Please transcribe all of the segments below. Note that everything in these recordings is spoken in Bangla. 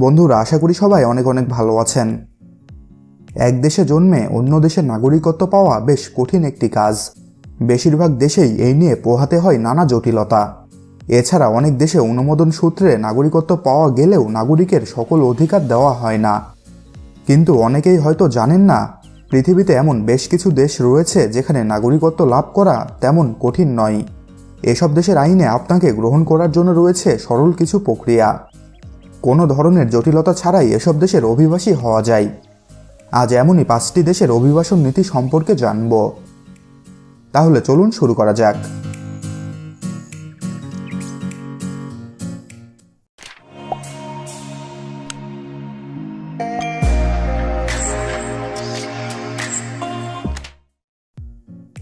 বন্ধুরা, আশা করি সবাই অনেক অনেক ভালো আছেন। এক দেশে জন্মে অন্য দেশের নাগরিকত্ব পাওয়া বেশ কঠিন একটি কাজ। বেশিরভাগ দেশেই এই নিয়ে পোহাতে হয় নানা জটিলতা। এছাড়া অনেক দেশে অনুমোদন সূত্রে নাগরিকত্ব পাওয়া গেলেও নাগরিকের সকল অধিকার দেওয়া হয় না। কিন্তু অনেকেই হয়তো জানেন না, পৃথিবীতে এমন বেশ কিছু দেশ রয়েছে যেখানে নাগরিকত্ব লাভ করা তেমন কঠিন নয়। এসব দেশের আইনে আপনাকে গ্রহণ করার জন্য রয়েছে সরল কিছু প্রক্রিয়া। কোনো ধরনের জটিলতা ছাড়াই এসব দেশের অভিবাসী হওয়া যায়। আজ এমনই পাঁচটি দেশের অভিবাসন নীতি সম্পর্কে জানব। তাহলে চলুন শুরু করা যাক।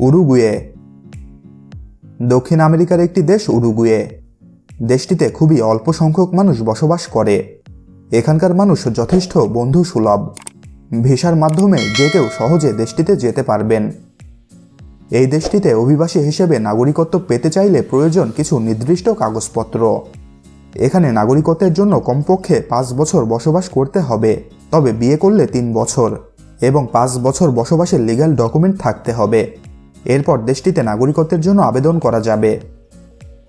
উরুগুয়ে। দক্ষিণ আমেরিকার একটি দেশ উরুগুয়ে। দেশটিতে খুবই অল্প সংখ্যক মানুষ বসবাস করে। এখানকার মানুষ যথেষ্ট বন্ধু সুলভ ভিসার মাধ্যমে যে কেউ সহজে দেশটিতে যেতে পারবেন। এই দেশটিতে অভিবাসী হিসেবে নাগরিকত্ব পেতে চাইলে প্রয়োজন কিছু নির্দিষ্ট কাগজপত্র। এখানে নাগরিকত্বের জন্য কমপক্ষে পাঁচ বছর বসবাস করতে হবে, তবে বিয়ে করলে তিন বছর এবং পাঁচ বছর বসবাসের লিগ্যাল ডকুমেন্ট থাকতে হবে। এরপর দেশটিতে নাগরিকত্বের জন্য আবেদন করা যাবে।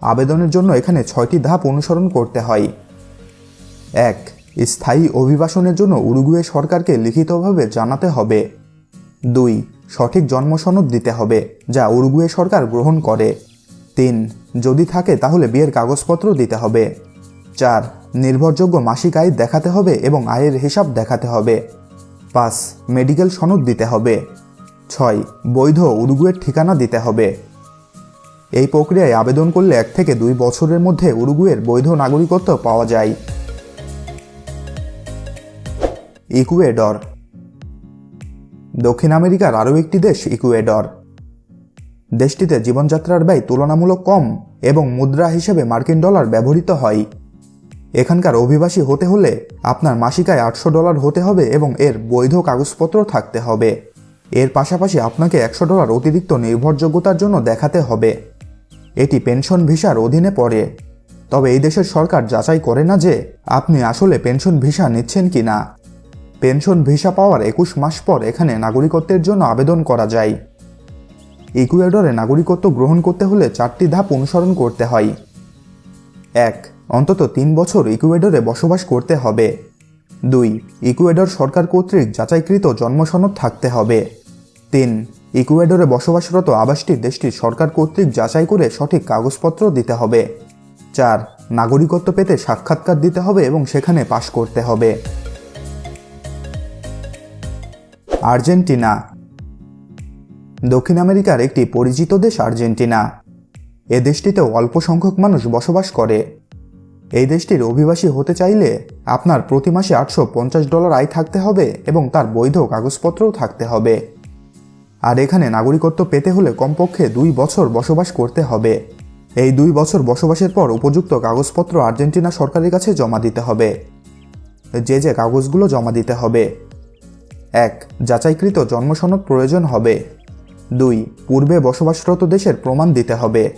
আবেদনের জন্য এখানে ছয়টি ধাপ অনুসরণ করতে হয়। এক, স্থায়ী অভিবাসনের জন্য উরুগুয়ে সরকারকে লিখিতভাবে জানাতে হবে। দুই, সঠিক জন্ম সনদ দিতে হবে, যা উরুগুয়ে সরকার গ্রহণ করে। তিন, যদি থাকে তাহলে বিয়ের কাগজপত্র দিতে হবে। চার, নির্ভরযোগ্য মাসিক আয় দেখাতে হবে এবং আয়ের হিসাব দেখাতে হবে। পাঁচ, মেডিকেল সনদ দিতে হবে। ছয়, বৈধ উরুগুয়ের ঠিকানা দিতে হবে। এই প্রক্রিয়ায় আবেদন করলে এক থেকে দুই বছরের মধ্যে উরুগুয়ের বৈধ নাগরিকত্ব পাওয়া যায়। ইকুয়েডর। দক্ষিণ আমেরিকার আরও একটি দেশ ইকুয়েডর। দেশটিতে জীবনযাত্রার ব্যয় তুলনামূলক কম এবং মুদ্রা হিসেবে মার্কিন ডলার ব্যবহৃত হয়। এখানকার অভিবাসী হতে হলে আপনার মাসিকায় আটশো ডলার হতে হবে এবং এর বৈধ কাগজপত্র থাকতে হবে। এর পাশাপাশি আপনাকে একশো ডলার অতিরিক্ত নির্ভরযোগ্যতার জন্য দেখাতে হবে। এটি পেনশন ভিসার অধীনে পড়ে। তবে এই দেশের সরকার যাচাই করে না যে আপনি আসলে পেনশন ভিসা নিচ্ছেন কি না পেনশন ভিসা পাওয়ার একুশ মাস পর এখানে নাগরিকত্বের জন্য আবেদন করা যায়। ইকুয়েডরে নাগরিকত্ব গ্রহণ করতে হলে চারটি ধাপ অনুসরণ করতে হয়। এক, অন্তত তিন বছর ইকুয়েডরে বসবাস করতে হবে। দুই, ইকুয়েডর সরকার কর্তৃক যাচাইকৃত জন্মসনদ থাকতে হবে। তিন, ইকুয়েডরে বসবাসরত আবাসটি দেশটির সরকার কর্তৃক যাচাই করে সঠিক কাগজপত্র দিতে হবে। চার, নাগরিকত্ব পেতে সাক্ষাৎকার দিতে হবে এবং সেখানে পাশ করতে হবে। আর্জেন্টিনা। দক্ষিণ আমেরিকার একটি পরিচিত দেশ আর্জেন্টিনা। এ দেশটিতেও অল্প সংখ্যক মানুষ বসবাস করে। এই দেশটির অভিবাসী হতে চাইলে আপনার প্রতি মাসে আটশো পঞ্চাশ ডলার আয় থাকতে হবে এবং তার বৈধ কাগজপত্রও থাকতে হবে। আর এখানে নাগরিকত্ব পেতে হলে কমপক্ষে দুই বছর বসবাস করতে হবে। এই দুই বছর বসবাসের পর উপযুক্ত কাগজপত্র আর্জেন্টিনা সরকারের কাছে জমা দিতে হবে। যে যে কাগজগুলো জমা দিতে হবে। এক, যাচাইকৃত জন্মসনদ প্রয়োজন হবে। দুই, পূর্বে বসবাসরত দেশের প্রমাণ দিতে হবে।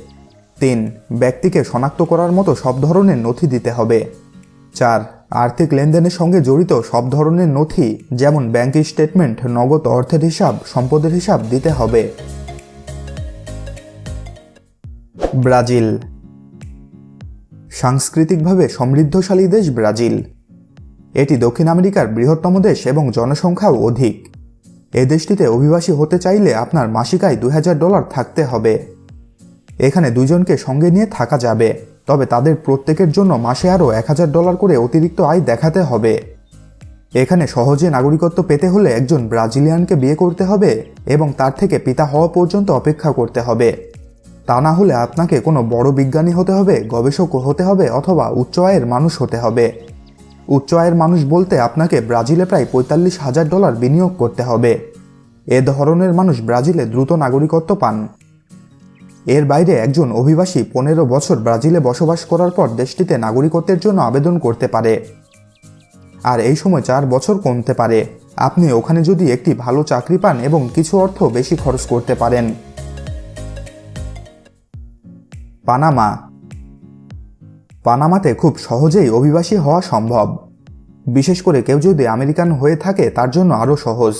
তিন, ব্যক্তিকে শনাক্ত করার মতো সব ধরনের নথি দিতে হবে। চার আর্থিক লেনদেনের সঙ্গে জড়িত সব ধরনের নথি, যেমন ব্যাংক স্টেটমেন্ট নগদ অর্থের হিসাব, সম্পদের হিসাব দিতে হবে। ব্রাজিল সাংস্কৃতিকভাবে সমৃদ্ধশালী দেশ ব্রাজিল। এটি দক্ষিণ আমেরিকার বৃহত্তম দেশ এবং জনসংখ্যাও অধিক। এ দেশটিতে অভিবাসী হতে চাইলে আপনার মাসিক আয় দুই হাজার ডলার থাকতে হবে। এখানে দুজনকে সঙ্গে নিয়ে থাকা যাবে। তবে তাদের প্রত্যেকের জন্য মাসে আরও এক হাজার ডলার করে অতিরিক্ত আয় দেখাতে হবে। এখানে সহজে নাগরিকত্ব পেতে হলে একজন ব্রাজিলিয়ানকে বিয়ে করতে হবে এবং তার থেকে পিতা হওয়া পর্যন্ত অপেক্ষা করতে হবে। তা না হলে আপনাকে কোনো বড় বিজ্ঞানী হতে হবে, গবেষক হতে হবে অথবা উচ্চ আয়ের মানুষ হতে হবে। উচ্চ আয়ের মানুষ বলতে আপনাকে ব্রাজিলে প্রায় পঁয়তাল্লিশ হাজার ডলার বিনিয়োগ করতে হবে। এ ধরনের মানুষ ব্রাজিলে দ্রুত নাগরিকত্ব পান। এর বাইরে একজন অভিবাসী পনেরো বছর ব্রাজিলে বসবাস করার পর দেশটিতে নাগরিকত্বের জন্য আবেদন করতে পারে। আর এই সময় চার বছর কমতে পারে। আপনি ওখানে যদি একটি ভালো চাকরি পান এবং কিছু অর্থ বেশি খরচ করতে পারেন। পানামা। পানামাতে খুব সহজেই অভিবাসী হওয়া সম্ভব। বিশেষ করে কেউ যদি আমেরিকান হয়ে থাকে, তার জন্য আরও সহজ।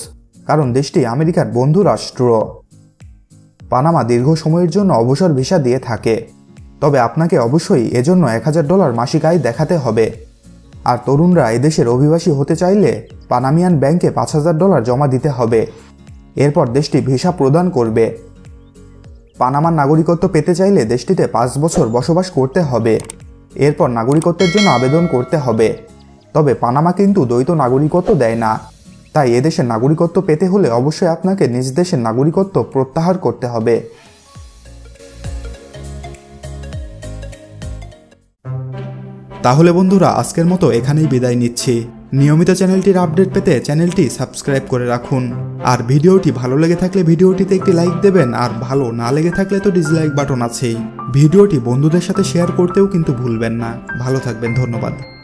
কারণ দেশটি আমেরিকার বন্ধু রাষ্ট্র। পানামা দীর্ঘ সময়ের জন্য অবসর ভিসা দিয়ে থাকে। তবে আপনাকে অবশ্যই এজন্য এক হাজার ডলার মাসিক আয় দেখাতে হবে। আর তরুণরা এদেশের অভিবাসী হতে চাইলে পানামিয়ান ব্যাংকে পাঁচ হাজার ডলার জমা দিতে হবে। এরপর দেশটি ভিসা প্রদান করবে। পানামার নাগরিকত্ব পেতে চাইলে দেশটিতে পাঁচ বছর বসবাস করতে হবে। এরপর নাগরিকত্বের জন্য আবেদন করতে হবে। তবে পানামা কিন্তু দ্বৈত নাগরিকত্ব দেয় না। তাই এদেশের নাগরিকত্ব পেতে হলে অবশ্যই আপনাকে নিজ দেশের নাগরিকত্ব প্রত্যাহার করতে হবে। তাহলে বন্ধুরা, আজকের মতো এখানেই বিদায় নিচ্ছি। নিয়মিত চ্যানেলটির আপডেট পেতে চ্যানেলটি সাবস্ক্রাইব করে রাখুন। আর ভিডিওটি ভালো লেগে থাকলে ভিডিওটিতে একটি লাইক দেবেন, আর ভালো না লেগে থাকলে তো ডিসলাইক বাটন আছেই। ভিডিওটি বন্ধুদের সাথে শেয়ার করতেও কিন্তু ভুলবেন না। ভালো থাকবেন, ধন্যবাদ।